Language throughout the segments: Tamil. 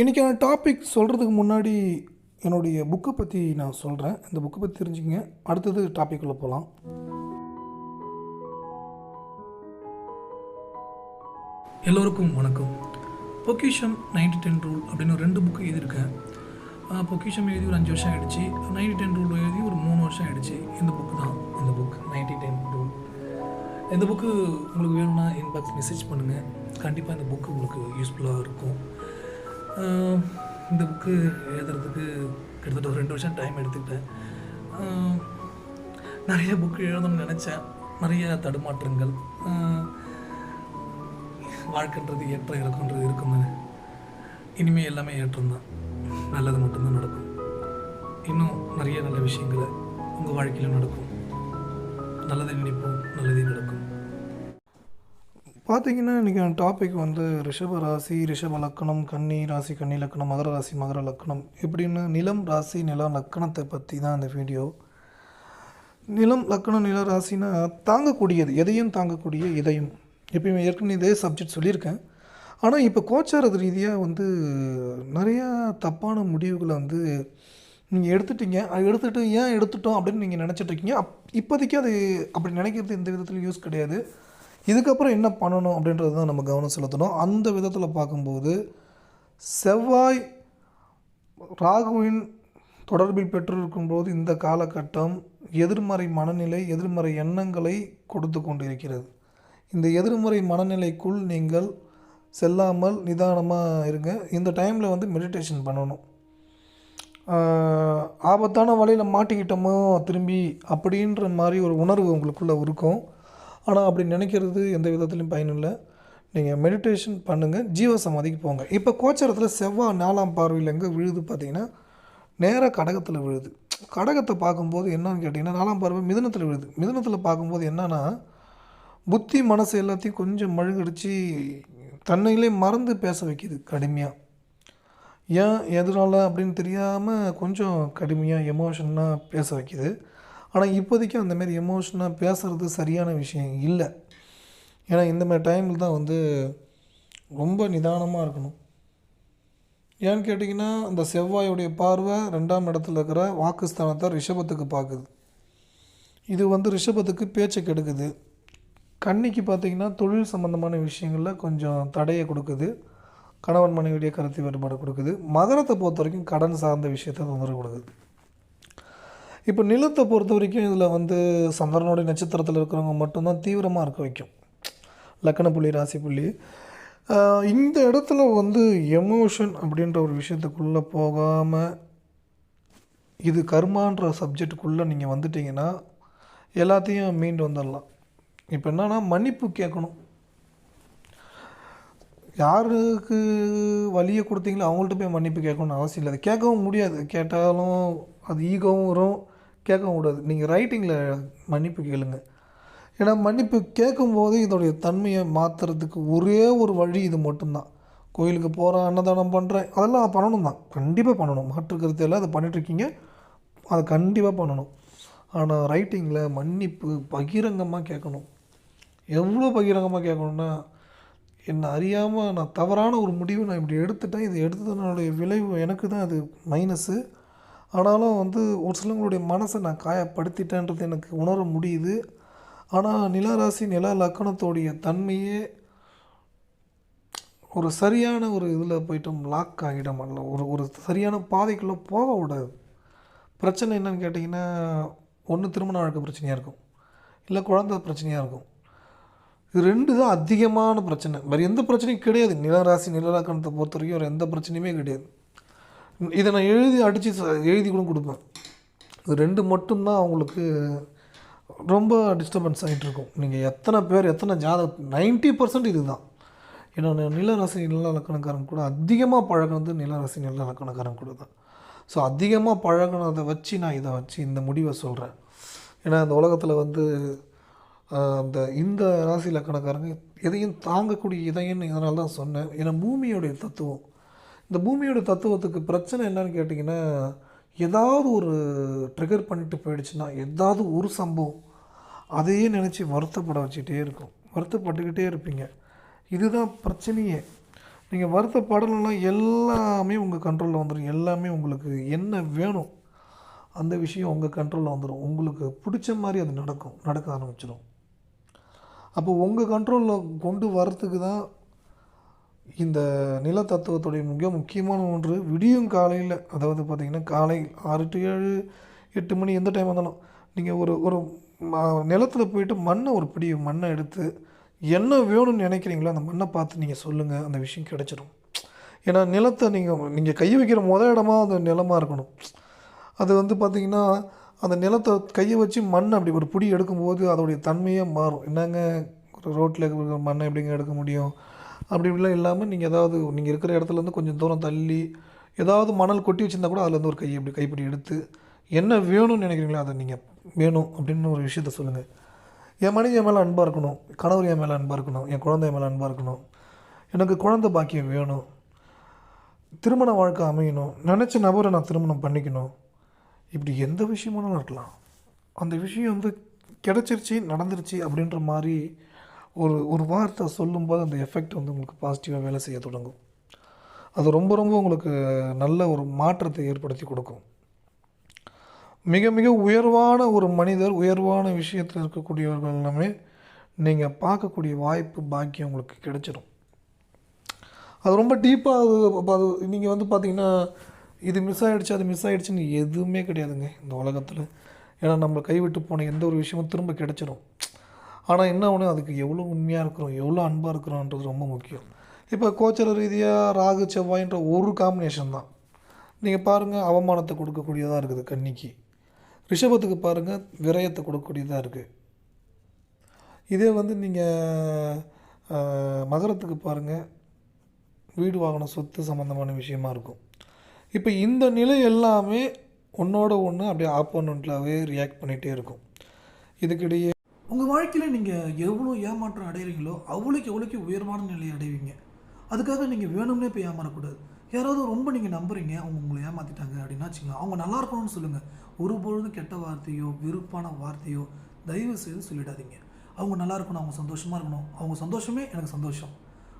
இன்றைக்கான டாபிக் சொல்கிறதுக்கு முன்னாடி என்னுடைய புக்கை பற்றி நான் சொல்கிறேன் இந்த புக்கை பற்றி தெரிஞ்சுக்கங்க. அடுத்தது டாப்பிக்குள்ளே போகலாம் எல்லோருக்கும் வணக்கம். பொக்கிஷம் நைன்டி டென் ரூல் அப்படின்னு ஒரு ரெண்டு புக்கு எழுதியிருக்கேன். பொக்கிஷம் எழுதி ஒரு அஞ்சு வருஷம் ஆகிடுச்சு நைன்டி டென் ரூல் எழுதி ஒரு மூணு வருஷம் ஆகிடுச்சு இந்த புக்கு தான். இந்த புக் நைன்டி டென் ரூல் இந்த புக்கு உங்களுக்கு வேணும்னா இன்பாக்ஸ் மெசேஜ் பண்ணுங்கள் கண்டிப்பாக இந்த புக்கு உங்களுக்கு யூஸ்ஃபுல்லாக இருக்கும். இந்த புக்கு எழுதுறதுக்கு கிட்டத்தட்ட ஒரு ரெண்டு வருஷம் டைம் எடுத்துக்கிட்டேன். நிறைய புக்கு எழுதணும்னு நினச்சேன். நிறைய தடுமாற்றங்கள். வாழ்க்கைன்றது ஏற்ற இறக்கன்றது இருக்குங்க இனிமேல் எல்லாமே ஏற்றம் தான். நல்லது மட்டும்தான் நடக்கும். இன்னும் நிறைய நல்ல விஷயங்களை உங்கள் வாழ்க்கையிலும் நடக்கும். நல்லதை நினைப்போம் நல்லதே நடக்கும். பார்த்தீங்கன்னா இன்றைக்கி டாபிக் வந்து ரிஷப ராசி ரிஷப லக்கணம் கன்னி ராசி கன்னி லக்கணம் மகர ராசி மகர லக்கணம் இப்படின்னு நிலம் ராசி நில லக்கணத்தை பற்றி தான் இந்த வீடியோ நிலம் லக்கணம் நில ராசினா தாங்கக்கூடியது எதையும் தாங்கக்கூடிய இதயம். எப்பயுமே ஏற்கனவே இதே சப்ஜெக்ட் சொல்லியிருக்கேன். ஆனால் இப்போ கோச்சாரது ரீதியாக வந்து நிறையா தப்பான முடிவுகளை வந்து நீங்கள் எடுத்துட்டீங்க. அது எடுத்துகிட்டு ஏன் எடுத்துட்டோம் அப்படின்னு நீங்கள் நினச்சிட்ருக்கீங்க அப் இப்போதைக்கு அது அப்படி நினைக்கிறது எந்த விதத்துலையும் யூஸ் கிடையாது. இதுக்கப்புறம் என்ன பண்ணணும் அப்படின்றது தான் நம்ம கவனம் செலுத்தணும். அந்த விதத்தில் பார்க்கும்போது செவ்வாய் ராகுவின் தொடர்பில் பெற்றிருக்கும்போது இந்த காலகட்டம் எதிர்மறை மனநிலை எதிர்மறை எண்ணங்களை கொடுத்து கொண்டிருக்கிறது. இந்த எதிர்மறை மனநிலைக்குள் நீங்கள் செல்லாமல் நிதானமாக இருங்க. இந்த டைமில் வந்து மெடிடேஷன் பண்ணணும். ஆபத்தான வழியில் மாட்டிக்கிட்டோமோ திரும்பி அப்படின்ற மாதிரி ஒரு உணர்வு உங்களுக்குள்ளே இருக்கும். ஆனால் அப்படி நினைக்கிறது எந்த விதத்துலையும் பயனில்லை. நீங்கள் மெடிடேஷன் பண்ணுங்கள் ஜீவசமாதிக்கு போங்க. இப்போ கோச்சரத்தில் செவ்வாய் நாலாம் பார்வையில் எங்கே விழுது பார்த்தீங்கன்னா நேராக கடகத்தில் விழுது. கடகத்தை பார்க்கும்போது என்னன்னு கேட்டிங்கன்னா நாலாம் பார்வை மிதனத்தில் விழுது. மிதனத்தில் பார்க்கும்போது என்னன்னா புத்தி மனசு எல்லாத்தையும் கொஞ்சம் மழுகடிச்சு தன்னையிலே மறந்து பேச வைக்கிது கடுமையாக ஏன் எதனால அப்படின்னு தெரியாமல் கொஞ்சம் கடுமையாக எமோஷனாக பேச வைக்கிது. ஆனால் இப்போதைக்கு அந்தமாரி எமோஷனாக பேசுகிறது சரியான விஷயம் இல்லை. ஏன்னா இந்த மாதிரி டைமில் தான் வந்து ரொம்ப நிதானமாக இருக்கணும். ஏன்னு கேட்டிங்கன்னா அந்த செவ்வாயுடைய பார்வை ரெண்டாம் இடத்துல இருக்கிற வாக்குஸ்தானத்தை ரிஷபத்துக்கு பார்க்குது. இது வந்து ரிஷபத்துக்கு பேச்சை கெடுக்குது. கன்னிக்கு பார்த்தீங்கன்னா தொழில் சம்மந்தமான விஷயங்களில் கொஞ்சம் தடையை கொடுக்குது. கணவன் மனைவியுடைய கருத்து வேறுபாடு கொடுக்குது. மகரத்தை பொறுத்த வரைக்கும் கடன் சார்ந்த விஷயத்தை தொந்தரவு கொடுக்குது. இப்போ நிலத்தை பொறுத்த வரைக்கும் இதில் வந்து சந்திரனுடைய நட்சத்திரத்தில் இருக்கிறவங்க மட்டும்தான் தீவிரமாக இருக்க வைக்கும். லக்கண புள்ளி ராசி புள்ளி. இந்த இடத்துல வந்து எமோஷன் அப்படின்ற ஒரு விஷயத்துக்குள்ளே போகாமல் இது கர்மான்ற சப்ஜெக்டுக்குள்ளே நீங்கள் வந்துட்டீங்கன்னா எல்லாத்தையும் மீண்டு வந்துடலாம். இப்போ என்னன்னா மன்னிப்பு கேட்கணும். யாருக்கு வழியை கொடுத்தீங்களோ அவங்கள்ட்ட போய் மன்னிப்பு கேட்கணும்னு அவசியம் இல்லை. அது கேட்கவும் முடியாது. கேட்டாலும் அது ஈகவும் வரும். கேட்கவும் கூடாது நீங்கள் ரைட்டிங்கில் மன்னிப்பு கேளுங்க. ஏன்னா மன்னிப்பு கேட்கும்போது இதோடைய தன்மையை மாற்றுறதுக்கு ஒரே ஒரு வழி இது மட்டும்தான். கோயிலுக்கு போகிறேன் அன்னதானம் பண்ணுறேன் அதெல்லாம் பண்ணணும் தான். கண்டிப்பாக பண்ணணும். மாற்று கருத்து எல்லாம் அதை பண்ணிகிட்ருக்கீங்க அதை கண்டிப்பாக பண்ணணும். ஆனால் ரைட்டிங்கில் மன்னிப்பு பகிரங்கமாக கேட்கணும். எவ்வளோ பகிரங்கமாக கேட்கணுன்னா என்னை அறியாமல் நான் தவறான ஒரு முடிவை நான் இப்படி எடுத்துட்டேன் இது எடுத்ததுனுடைய விளைவு எனக்கு தான் அது மைனஸு ஆனாலும் வந்து ஒரு சிலவங்களுடைய மனசை நான் காயப்படுத்திட்டேன்றது எனக்கு உணர முடியுது. ஆனால் நிலராசி நில லக்கணத்தோடைய தன்மையே ஒரு சரியான ஒரு இதில் போயிட்டோம் லாக் ஆகிடும் அல்ல. ஒரு ஒரு சரியான பாதைக்குள்ளே போக விடாது. பிரச்சனை என்னன்னு கேட்டிங்கன்னா ஒன்று திருமண வழக்கு பிரச்சனையாக இருக்கும். இல்லை குழந்தை பிரச்சனையாக இருக்கும். இது ரெண்டு தான் அதிகமான பிரச்சனை. வேறு எந்த பிரச்சனையும் கிடையாது. நிலராசி நிலலக்கணத்தை பொறுத்த வரைக்கும் வேறு எந்த பிரச்சனையுமே கிடையாது. இதை நான் எழுதி அடித்து எழுதி கூட கொடுப்பேன். இது ரெண்டு மட்டும்தான் அவங்களுக்கு ரொம்ப டிஸ்டர்பன்ஸ் ஆகிட்டு இருக்கும் நீங்கள் எத்தனை பேர் எத்தனை ஜாதகம் நைன்ட்டி பர்சன்ட் இது தான் ஏன்னா நிலராசி நில இலக்கணக்காரன் கூட அதிகமாக பழகினது நிலராசி நில இலக்கணக்காரன் கூட தான். ஸோ அதிகமாக பழகினதை வச்சு நான் இதை வச்சு இந்த முடிவை சொல்கிறேன் ஏன்னா இந்த உலகத்தில் வந்து அந்த இந்த ராசி இலக்கணக்காரங்க எதையும் தாங்கக்கூடிய இதயம்னு இதனால தான் சொன்னேன். ஏன்னா பூமியோடைய தத்துவம். இந்த பூமியோட தத்துவத்துக்கு பிரச்சனை என்னன்னு கேட்டிங்கன்னா ஏதாவது ஒரு ட்ரிகர் பண்ணிட்டு போயிடுச்சுன்னா ஏதாவது ஒரு சம்பவம் அதையே நினச்சி வருத்தப்பட வச்சுக்கிட்டே இருக்கும். வருத்தப்பட்டுக்கிட்டே இருப்பீங்க. இதுதான் பிரச்சனையே. நீங்கள் வருத்தப்படலைன்னா எல்லாமே உங்கள் கண்ட்ரோலில் வந்துடும் எல்லாமே உங்களுக்கு என்ன வேணும் அந்த விஷயம் உங்கள் கண்ட்ரோலில் வந்துடும் உங்களுக்கு பிடிச்ச மாதிரி அது நடக்கும் நடக்க ஆரம்பிச்சிடும் அப்போ உங்கள் கண்ட்ரோலில் கொண்டு வரத்துக்கு தான் இந்த நில தத்துவத்துடைய மிக முக்கியமான ஒன்று விடியும் காலையில் அதாவது பார்த்திங்கன்னா காலை ஆறு டு ஏழு எட்டு மணி எந்த டைம் வந்தாலும் நீங்கள் ஒரு ஒரு நிலத்தில் நிலத்துல போயிட்டு மண்ணை ஒரு பிடி மண்ணை எடுத்து என்ன வேணும்னு நினைக்கிறீங்களோ அந்த மண்ணை பார்த்து நீங்கள் சொல்லுங்கள் அந்த விஷயம் கிடச்சிடும் ஏன்னா நிலத்தை நீங்கள் நீங்கள் கை வைக்கிற முத இடமா அந்த நிலமாக இருக்கணும். அது வந்து பார்த்திங்கன்னா அந்த நிலத்தை கையை வச்சு மண் அப்படி ஒரு பிடி எடுக்கும்போது அதோடைய தன்மையே மாறும். என்னங்க ஒரு ரோட்டில் இருக்கிற மண்ணை எப்படிங்க எடுக்க முடியும்? அப்படி இப்படிலாம் இல்லாமல் நீங்கள் ஏதாவது நீங்கள் இருக்கிற இடத்துலேருந்து கொஞ்சம் தூரம் தள்ளி ஏதாவது மணல் கொட்டி வச்சிருந்தா கூட அதுலேருந்து ஒரு கை இப்படி கைப்பிடி எடுத்து என்ன வேணும்னு நினைக்கிறீங்களோ அதை நீங்கள் வேணும் அப்படின்னு ஒரு விஷயத்த சொல்லுங்கள் என் மனைவி என் மேலே அன்பாக இருக்கணும் கணவர் என் மேலே அன்பாக இருக்கணும் என் குழந்தை என் மேலே அன்பாக இருக்கணும் எனக்கு குழந்தை பாக்கியம் வேணும் திருமண வாழ்க்கை அமையணும் நினச்ச நபரை நான் திருமணம் பண்ணிக்கணும். இப்படி எந்த விஷயமானாலும் இருக்கலாம். அந்த விஷயம் வந்து கிடச்சிருச்சு நடந்துருச்சு அப்படின்ற மாதிரி ஒரு ஒரு வார்த்தை சொல்லும்போது அந்த எஃபெக்ட் வந்து உங்களுக்கு பாசிட்டிவாக வேலை செய்ய தொடங்கும். அது ரொம்ப ரொம்ப உங்களுக்கு நல்ல ஒரு மாற்றத்தை ஏற்படுத்தி கொடுக்கும். மிக மிக உயர்வான ஒரு மனிதர் உயர்வான விஷயத்தில் இருக்கக்கூடியவர்கள் எல்லாமே நீங்கள் பார்க்கக்கூடிய வாய்ப்பு பாக்கியம் உங்களுக்கு கிடைச்சிடும் அது ரொம்ப டீப்பாக அது அது நீங்கள் வந்து பார்த்தீங்கன்னா இது மிஸ் ஆகிடுச்சு அது மிஸ் ஆகிடுச்சின்னு எதுவுமே கிடையாதுங்க இந்த உலகத்தில். ஏன்னா நம்ம கைவிட்டு போன எந்த ஒரு விஷயமும் திரும்ப கிடச்சிரும். ஆனால் என்ன ஒன்று அதுக்கு எவ்வளோ உண்மையாக இருக்கிறோம் எவ்வளோ அன்பாக இருக்கிறோன்றது ரொம்ப முக்கியம். இப்போ கோச்சர ரீதியாக ராகு செவ்வாயின்ற ஒரு காம்பினேஷன் தான். நீங்கள் பாருங்கள் அவமானத்தை கொடுக்கக்கூடியதாக இருக்குது கன்னிக்கு. ரிஷபத்துக்கு பாருங்கள் விரயத்தை கொடுக்கக்கூடியதாக இருக்குது இதே வந்து நீங்கள் மகரத்துக்கு பாருங்கள் வீடு வாங்கின சொத்து சம்மந்தமான விஷயமா இருக்கும். இப்போ இந்த நிலை எல்லாமே ஒன்றோட ஒன்று அப்படியே ஆப்போனண்ட்லாகவே ரியாக்ட் பண்ணிகிட்டே இருக்கும். இதுக்கிடையே உங்கள் வாழ்க்கையில் நீங்கள் எவ்வளோ ஏமாற்றம் அடைகிறீங்களோ அவ்வளோக்கு எவ்வளோக்கு உயர்வான நிலையை அடைவீங்க. அதுக்காக நீங்கள் வேணும்னே போய் ஏமாறக்கூடாது. யாராவது ரொம்ப நீங்கள் நம்புறீங்க அவங்க உங்களை ஏமாற்றிட்டாங்க அப்படின்னா வச்சுக்கோங்க அவங்க நல்லா இருக்கணும்னு சொல்லுங்கள் ஒருபொழுதும் கெட்ட வார்த்தையோ வெறுப்பான வார்த்தையோ தயவு செய்து சொல்லிடாதீங்க. அவங்க நல்லா இருக்கணும் அவங்க சந்தோஷமாக இருக்கணும். அவங்க சந்தோஷமே எனக்கு சந்தோஷம்.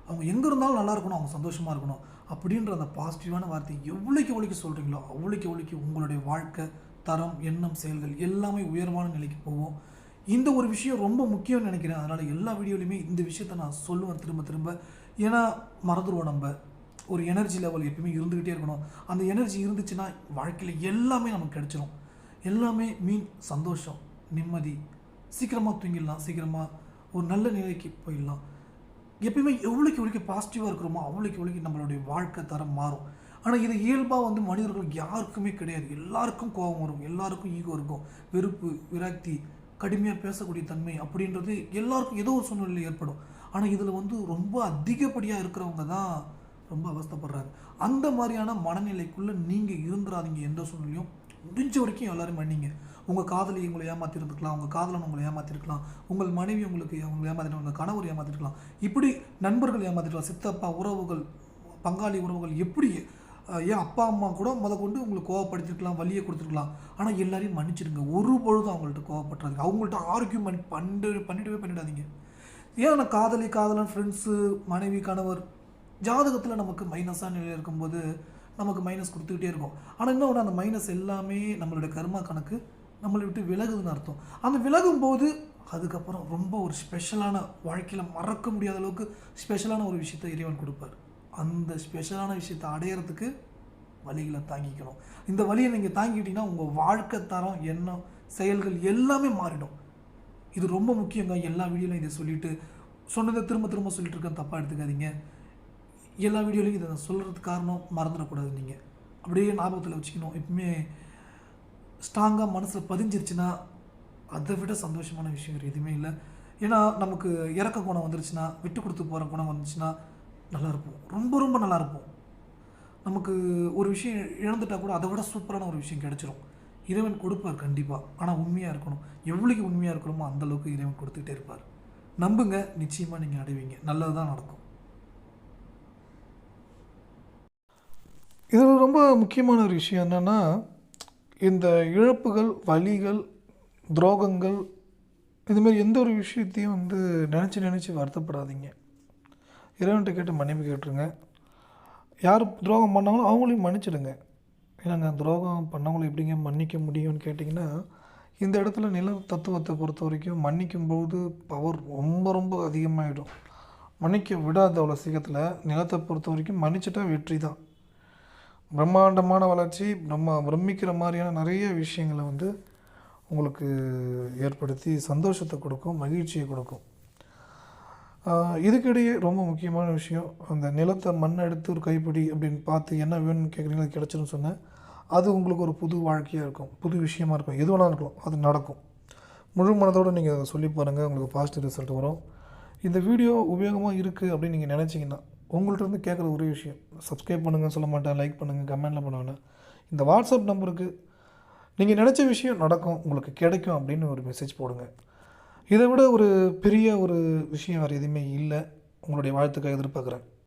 அவங்க எங்கே இருந்தாலும் நல்லா இருக்கணும் அவங்க சந்தோஷமாக இருக்கணும். அப்படின்ற அந்த பாசிட்டிவான வார்த்தை எவ்வளோக்கு எவ்வளோக்கு சொல்கிறீங்களோ அவ்வளோக்கு எவ்வளோக்கு உங்களுடைய வாழ்க்கை தரம் எண்ணம் செயல்கள் எல்லாமே உயர்வான நிலைக்கு போவோம் இந்த ஒரு விஷயம் ரொம்ப முக்கியம்னு நினைக்கிறேன். அதனால் எல்லா வீடியோலையுமே இந்த விஷயத்த நான் சொல்லுவேன் திரும்ப திரும்ப. ஏன்னா மறந்துடுவோம் நம்ம. ஒரு எனர்ஜி லெவல் எப்பயுமே இருந்துக்கிட்டே இருக்கணும். அந்த எனர்ஜி இருந்துச்சுன்னா வாழ்க்கையில் எல்லாமே நமக்கு கிடைச்சிரும். எல்லாமே மீன் சந்தோஷம் நிம்மதி. சீக்கிரமாக தூங்கிடலாம் சீக்கிரமாக ஒரு நல்ல நிலைக்கு போயிடலாம். எப்பயுமே எவ்வளோக்கு எவ்வளோக்கு பாசிட்டிவாக இருக்கிறோமோ அவ்வளோக்கு எவ்வளோக்கு நம்மளுடைய வாழ்க்கை தரம் மாறும். ஆனால் இது இயல்பாக வந்து மனிதர்கள் யாருக்குமே கிடையாது. எல்லாருக்கும் கோபம் வரும். எல்லாருக்கும் ஈகோ இருக்கும். வெறுப்பு விரக்தி கடுமையாக பேசக்கூடிய தன்மை அப்படின்றது எல்லாருக்கும் ஏதோ ஒரு சூழ்நிலை ஏற்படும். ஆனால் இதில் வந்து ரொம்ப அதிகப்படியாக இருக்கிறவங்க தான் ரொம்ப அவஸ்தைப்படுறாங்க. அந்த மாதிரியான மனநிலைக்குள்ளே நீங்கள் இருந்துடாதீங்க எந்த சூழ்நிலையும். முடிஞ்ச வரைக்கும் எல்லோரும் மன்னிங்க. உங்கள் காதலி உங்களை ஏமாற்றிருந்துருக்கலாம் உங்கள் காதலன் உங்களை ஏமாற்றிருக்கலாம் உங்கள் மனைவி உங்களுக்கு உங்களை ஏமாத்திட்டு உங்கள் கணவர் ஏமாற்றிருக்கலாம் இப்படி நண்பர்கள் ஏமாற்றிருக்கலாம் சித்தப்பா உறவுகள் பங்காளி உறவுகள் எப்படி ஏன் அப்பா அம்மா கூட முத கொண்டு உங்களுக்கு கோவப்படுத்திருக்கலாம் வழியை கொடுத்துருக்கலாம். ஆனால் எல்லாரையும் மன்னிச்சிடுங்க. ஒரு பொழுதும் அவங்கள்ட்ட கோவப்படுறாங்க அவங்கள்ட்ட ஆர்கியூமெண்ட் பண்ணி பண்ணிடவே பண்ணிடாதீங்க. ஏன் நான் காதலி காதலன் ஃப்ரெண்ட்ஸு மனைவி கணவர் ஜாதகத்தில் நமக்கு மைனஸாக நிலையில் இருக்கும்போது நமக்கு மைனஸ் கொடுத்துக்கிட்டே இருக்கும். ஆனால் என்ன ஒன்று அந்த மைனஸ் எல்லாமே நம்மளுடைய கர்மா கணக்கு நம்மளை விட்டு விலகுதுன்னு அர்த்தம். அந்த விலகும் போது அதுக்கப்புறம் ரொம்ப ஒரு ஸ்பெஷலான வாழ்க்கையில் மறக்க முடியாத அளவுக்கு ஸ்பெஷலான ஒரு விஷயத்தை இறைவன் கொடுப்பார். அந்த ஸ்பெஷலான விஷயத்தை அடையிறதுக்கு வழிகளை தாங்கிக்கணும். இந்த வழியை நீங்கள் தாங்கிக்கிட்டிங்கன்னா உங்கள் வாழ்க்கை தரம் எண்ணம் செயல்கள் எல்லாமே மாறிடும். இது ரொம்ப முக்கியங்க. எல்லா வீடியோலையும் இதை சொல்லிவிட்டு சொன்னதை திரும்ப திரும்ப சொல்லிட்டு இருக்கேன் தப்பாக எடுத்துக்காதீங்க. எல்லா வீடியோலையும் இதை நான் சொல்கிறதுக்கு காரணம் மறந்துடக்கூடாது நீங்கள் அப்படியே ஞாபகத்தில் வச்சுக்கணும். எப்பவுமே ஸ்ட்ராங்காக மனசில் பதிஞ்சிருச்சுன்னா அதை விட சந்தோஷமான விஷயம் எதுவுமே இல்லை. ஏன்னா நமக்கு இறக்க குணம் வந்துருச்சுன்னா விட்டு கொடுத்து போகிற குணம் வந்துச்சுன்னா நல்லா இருப்போம் ரொம்ப ரொம்ப நல்லா இருப்போம் நமக்கு ஒரு விஷயம் இழந்துட்டா கூட அதை விட சூப்பரான ஒரு விஷயம் கிடைச்சிரும். இறைவன் கொடுப்பார் கண்டிப்பாக ஆனால் உண்மையாக இருக்கணும். எவ்வளோக்கு உண்மையாக இருக்கிறோமோ அந்த அளவுக்கு இறைவன் கொடுத்துட்டே இருப்பார். நம்புங்க. நிச்சயமாக நீங்கள் அடைவீங்க நல்லது தான் நடக்கும். இதில் ரொம்ப முக்கியமான ஒரு விஷயம் என்னென்னா இந்த இழப்புகள் வலிகள் துரோகங்கள் இதுமாரி எந்த ஒரு விஷயத்தையும் வந்து நினச்சி நினச்சி வருத்தப்படாதீங்க. இறைவன்கிட்ட கேட்டு மன்னிப்பு கேட்டுருங்க. யார் துரோகம் பண்ணாங்களோ அவங்களையும் மன்னிச்சிடுங்க. ஏன்னாங்க துரோகம் பண்ணவங்களை எப்படிங்க மன்னிக்க முடியும்னு கேட்டிங்கன்னா இந்த இடத்துல நில தத்துவத்தை பொறுத்த வரைக்கும் மன்னிக்கும் போது பவர் ரொம்ப ரொம்ப அதிகமாகிடும் மன்னிக்க விடாத அவ்வளோ சீக்கிரத்தில் நிலத்தை பொறுத்த வரைக்கும் மன்னிச்சிட்டா வெற்றி தான். பிரம்மாண்டமான வளர்ச்சி நம்ம பிரமிக்கிற மாதிரியான நிறைய விஷயங்களை வந்து உங்களுக்கு ஏற்படுத்தி சந்தோஷத்தை கொடுக்கும் மகிழ்ச்சியை கொடுக்கும். இதுக்கிடையே ரொம்ப முக்கியமான விஷயம் அந்த நிலத்தை மண் எடுத்து ஒரு கைப்பிடி அப்படின்னு பார்த்து என்ன வேணும்னு கேட்குறீங்களோ அது கிடச்சிருன்னு சொன்னேன். அது உங்களுக்கு ஒரு புது வாழ்க்கையாக இருக்கும் புது விஷயமா இருக்கும் எது வேணாலும் இருக்கும் அது நடக்கும். முழு மனதோடு நீங்கள் அதை சொல்லி பாருங்கள் உங்களுக்கு பாசிட்டிவ் ரிசல்ட் வரும். இந்த வீடியோ உபயோகமாக இருக்குது அப்படின்னு நீங்கள் நினச்சிங்கன்னா உங்கள்கிட்ட இருந்து கேட்குற ஒரே விஷயம் சப்ஸ்கிரைப் பண்ணுங்கள் சொல்ல மாட்டேன் லைக் பண்ணுங்கள் கமெண்டில் பண்ணுவேன் இந்த வாட்ஸ்அப் நம்பருக்கு நீங்கள் நினச்ச விஷயம் நடக்கும் உங்களுக்கு கிடைக்கும் அப்படின்னு ஒரு மெசேஜ் போடுங்க. இதை விட ஒரு பெரிய ஒரு விஷயம் வேறு எதுவுமே இல்லை. உங்களுடைய வாழ்த்துக்களை எதிர்பார்க்குறேன்.